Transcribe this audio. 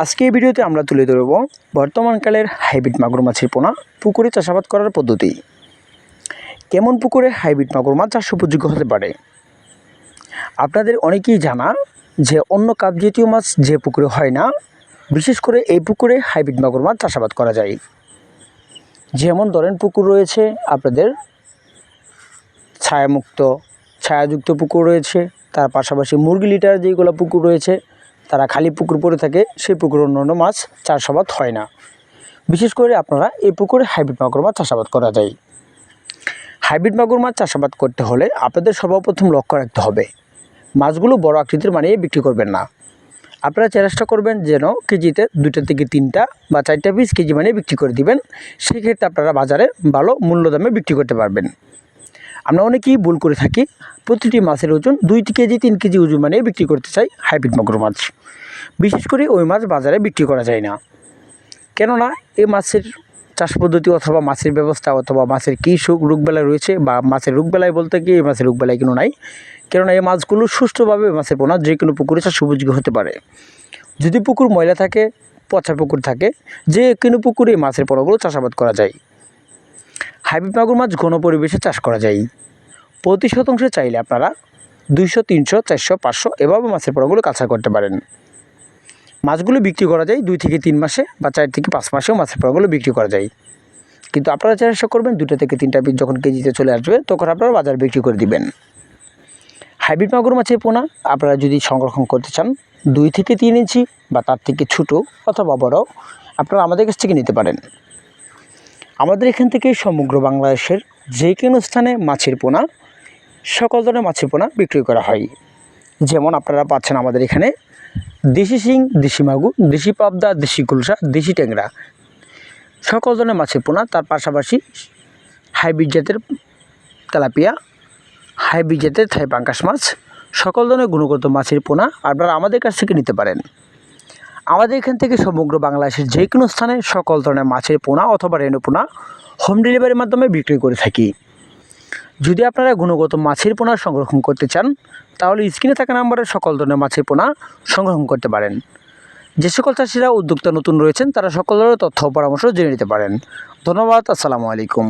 আজকে এই ভিডিওতে আমরা তুলে ধরব বর্তমানকালের হাইব্রিড মাগুর মাছের পোনা। পুকুরে চাষাবাদ করার পদ্ধতি। কেমন পুকুরে হাইব্রিড মাগুর মাছ চাষ উপযোগ্য হতে পারে? আপনাদের অনেকেই জানা যে অন্য কাপ জাতীয় মাছ যে পুকুরে হয় না, বিশেষ করে এই পুকুরে হাইব্রিড মাগুর মাছ চাষাবাদ করা যায়। যেমন ধরেন পুকুর রয়েছে আপনাদের ছায়ামুক্ত, ছায়াযুক্ত পুকুর রয়েছে, তার পাশাপাশি মুরগি লিটার যেগুলো পুকুর রয়েছে তারা খালি পুকুর পড়ে থাকে, সেই পুকুরে অন্য অন্য মাছ চাষাবাদ হয় না। বিশেষ করে আপনারা এই পুকুরে হাইব্রিড মাগুর মাছ চাষাবাদ করা যায়। হাইব্রিড মাগুর মাছ চাষাবাদ করতে হলে আপনাদের সর্বপ্রথম লক্ষ্য রাখতে হবে, মাছগুলো বড় আকৃতির বানিয়ে বিক্রি করবেন না। আপনারা চেষ্টা করবেন যেন কেজিতে দুটো থেকে তিনটা বা চারটা পিস কেজি বানিয়ে বিক্রি করে দিবেন, সেক্ষেত্রে আপনারা বাজারে ভালো মূল্য দামে বিক্রি করতে পারবেন। আমরা অনেকেই ভুল করে থাকি। প্রতিটি মাছের ওজন দুই কেজি, তিন কেজি ওজন মানে বিক্রি করতে চাই হাইব্রিড মাগুর মাছ। বিশেষ করে ওই মাছ বাজারে বিক্রি করা যায় না। কেননা এই মাছের চাষ পদ্ধতি অথবা মাছের ব্যবস্থা অথবা মাছের কী সুখ রোগবেলায় রয়েছে বা মাছের রোগবেলায় বলতে কি এই মাছের রোগবেলায় কোনো নাই। কেননা এই মাছগুলো সুষ্ঠুভাবে মাছের পোনা যে কোনো পুকুরে চাষ উপযোগী হতে পারে। যদি পুকুর ময়লা থাকে, পচা পুকুর থাকে, যে কোনো পুকুরে মাছের পোনাগুলো চাষাবাদ করা যায়। হাইব্রিড মাগুর মাছ ঘন পরিবেশে চাষ করা যায়। প্রতি শতাংশে চাইলে আপনারা দুইশো, তিনশো, চারশো, পাঁচশো এভাবে মাছের পোনাগুলো কাছা করতে পারেন। মাছগুলো বিক্রি করা যায় দুই থেকে তিন মাসে বা চার থেকে পাঁচ মাসেও মাছের পোনাগুলো বিক্রি করা যায়। কিন্তু আপনারা যারা চেষ্টা করবেন দুটো থেকে তিনটা পিস যখন কেজিতে চলে আসবে, তখন আপনারা বাজার বিক্রি করে দিবেন। হাইব্রিড মাগুর মাছের পোনা আপনারা যদি সংরক্ষণ করতে চান, দুই থেকে তিন ইঞ্চি বা তার থেকে ছোটো অথবা বড়, আপনারা আমাদের কাছ থেকে নিতে পারেন। আমাদের এখান থেকে সমগ্র বাংলাদেশের যে কোনো স্থানে মাছের পোনা, সকল ধরনের মাছের পোনা বিক্রি করা হয়। যেমন আপনারা পাচ্ছেন আমাদের এখানে দেশি শিং, দেশি মাগুর, দেশি পাবদা, দেশি গুলশা দেশি ট্যাংরা। সকল ধরনের মাছের পোনা, তার পাশাপাশি হাইব্রিড জাতের তেলাপিয়া, হাইব্রিড জাতের থাই পাঙ্কাশ মাছ, সকল ধরনের গুণগত মাছের পোনা আপনারা আমাদের কাছ থেকে নিতে পারেন। আমাদের এখান থেকে সমগ্র বাংলাদেশের যে কোনো স্থানে সকল ধরনের মাছের পোনা অথবা রেণু পোনা হোম ডেলিভারির মাধ্যমে বিক্রি করে থাকি। যদি আপনারা গুণগত মাছের পোনা সংরক্ষণ করতে চান, তাহলে স্ক্রিনে থাকা নাম্বারে সকল ধরনের মাছের পোনা সংরক্ষণ করতে পারেন। যে সকল চাষিরা উদ্যোক্তা নতুন রয়েছেন, তারা সকল ধরনের তথ্য পরামর্শ জেনে নিতে পারেন। ধন্যবাদ, আসসালামু আলাইকুম।